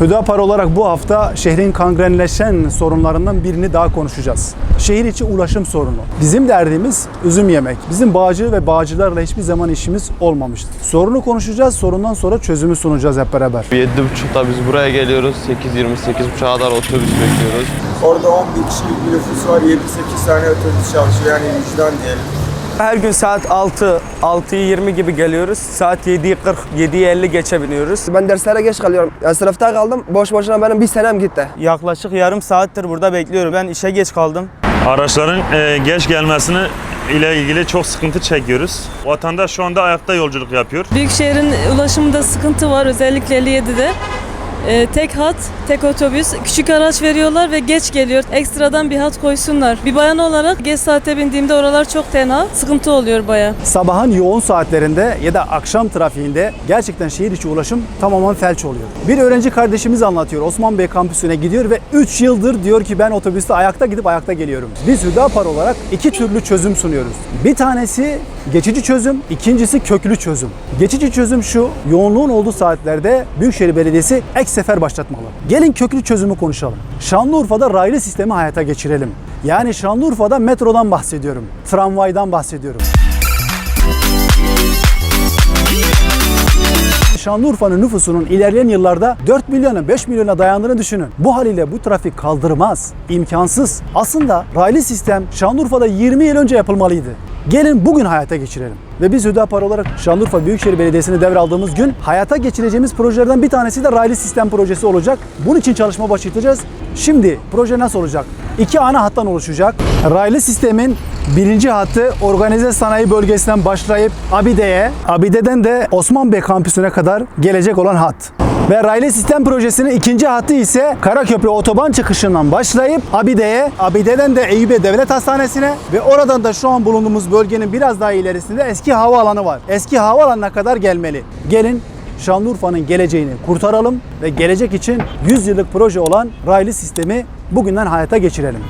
Hüdapar olarak bu hafta şehrin kangrenleşen sorunlarından birini daha konuşacağız. Şehir içi ulaşım sorunu. Bizim derdimiz üzüm yemek. Bizim bağcı ve bağcılarla hiçbir zaman işimiz olmamıştı. Sorunu konuşacağız, sorundan sonra çözümü sunacağız hep beraber. 7.30'da biz buraya geliyoruz. 8.20-8.30'a kadar otobüs bekliyoruz. Orada 10 bin kişilik bir nüfus var. 7-8 tane otobüs çalışıyor. Yani vicdan diyelim. Her gün saat 6, 6'yı 20 gibi geliyoruz. Saat 7'yi 40, 7'yi 50 geçe biniyoruz. Ben derslere geç kalıyorum. Yani sınıfta kaldım. Boş boşuna benim bir senem gitti. Yaklaşık yarım saattir burada bekliyorum. Ben işe geç kaldım. Araçların e, geç gelmesini ile ilgili çok sıkıntı çekiyoruz. Vatandaş şu anda ayakta yolculuk yapıyor. Büyükşehir'in ulaşımında sıkıntı var özellikle 57'de. Ee, tek hat, tek otobüs, küçük araç veriyorlar ve geç geliyor. Ekstradan bir hat koysunlar. Bir bayan olarak geç saate bindiğimde oralar çok tenha, sıkıntı oluyor baya. Sabahın yoğun saatlerinde ya da akşam trafiğinde gerçekten şehir içi ulaşım tamamen felç oluyor. Bir öğrenci kardeşimiz anlatıyor. Osman Bey kampüsüne gidiyor ve 3 yıldır diyor ki ben otobüste ayakta gidip ayakta geliyorum. Biz Hüdapar olarak iki türlü çözüm sunuyoruz. Bir tanesi geçici çözüm, ikincisi köklü çözüm. Geçici çözüm şu, yoğunluğun olduğu saatlerde Büyükşehir Belediyesi ek sefer başlatmalı. Gelin köklü çözümü konuşalım. Şanlıurfa'da raylı sistemi hayata geçirelim. Yani Şanlıurfa'da metrodan bahsediyorum, tramvaydan bahsediyorum. Şanlıurfa'nın nüfusunun ilerleyen yıllarda 4 milyona 5 milyona dayandığını düşünün. Bu haliyle bu trafik kaldırmaz, imkansız. Aslında raylı sistem Şanlıurfa'da 20 yıl önce yapılmalıydı. Gelin bugün hayata geçirelim. Ve biz Hüdapar olarak Şanlıurfa Büyükşehir Belediyesi'ni devraldığımız gün hayata geçireceğimiz projelerden bir tanesi de raylı sistem projesi olacak. Bunun için çalışma başlatacağız. Şimdi proje nasıl olacak? İki ana hattan oluşacak. Raylı sistemin birinci hattı organize sanayi bölgesinden başlayıp Abide'ye, Abide'den de Osman Bey kampüsüne kadar gelecek olan hat. Ve raylı sistem projesinin ikinci hattı ise Karaköprü otoban çıkışından başlayıp Abide'ye, Abide'den de Eyüpiye Devlet Hastanesi'ne ve oradan da şu an bulunduğumuz bölgenin biraz daha ilerisinde eski havaalanı var. Eski havaalanına kadar gelmeli. Gelin Şanlıurfa'nın geleceğini kurtaralım ve gelecek için 100 yıllık proje olan raylı sistemi bugünden hayata geçirelim.